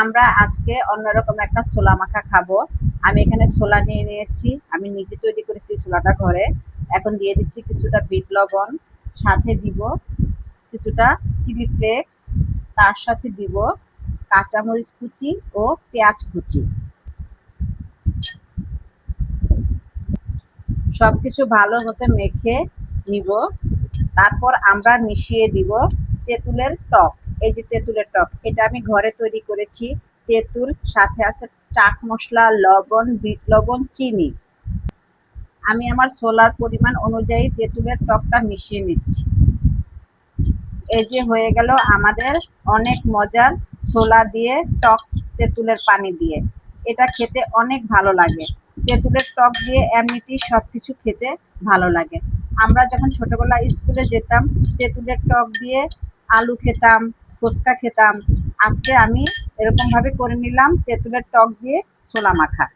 আমরা আজকে অন্যরকম একটা ছোলা মাখা খাব। আমি এখানে ছোলা নিয়ে নিয়েছি। আমি নিজে তৈরি করেছি ছোলাটা ঘরে। এখন দিয়ে দিচ্ছি কিছুটা বিট লবণ। সাথে দিব কিছুটা চিলি ফ্লেক্স। তার সাথে দিব কাঁচামরিচ কুচি ও পেঁয়াজ কুচি। সবকিছু ভালো মতো মেখে নিব। তারপর আমরা মিশিয়ে দিব তেঁতুলের টক। এই যে তেঁতুলের টক, এটা আমি ঘরে তৈরি করেছি। তেঁতুল, সাথে আছে চাট মশলা, লবণ বিট লবণ, চিনি। আমি আমার সোলার পরিমাণ অনুযায়ী তেঁতুলের টকটা মিশিয়ে নিচ্ছি। এই যে হয়ে গেল আমাদের অনেক মজার ছোলা দিয়ে টক তেঁতুলের পানি দিয়ে। এটা খেতে অনেক ভালো লাগে। তেঁতুলের টক দিয়ে এমনিতেই সব কিছু খেতে ভালো লাগে। আমরা যখন ছোটবেলায় স্কুলে যেতাম, তেঁতুলের টক দিয়ে আলু খেতাম ফুচকা খেতাম। আজকে আমি এরকমভাবে করে নিলাম তেঁতুলের টক দিয়ে ছোলা মাখা।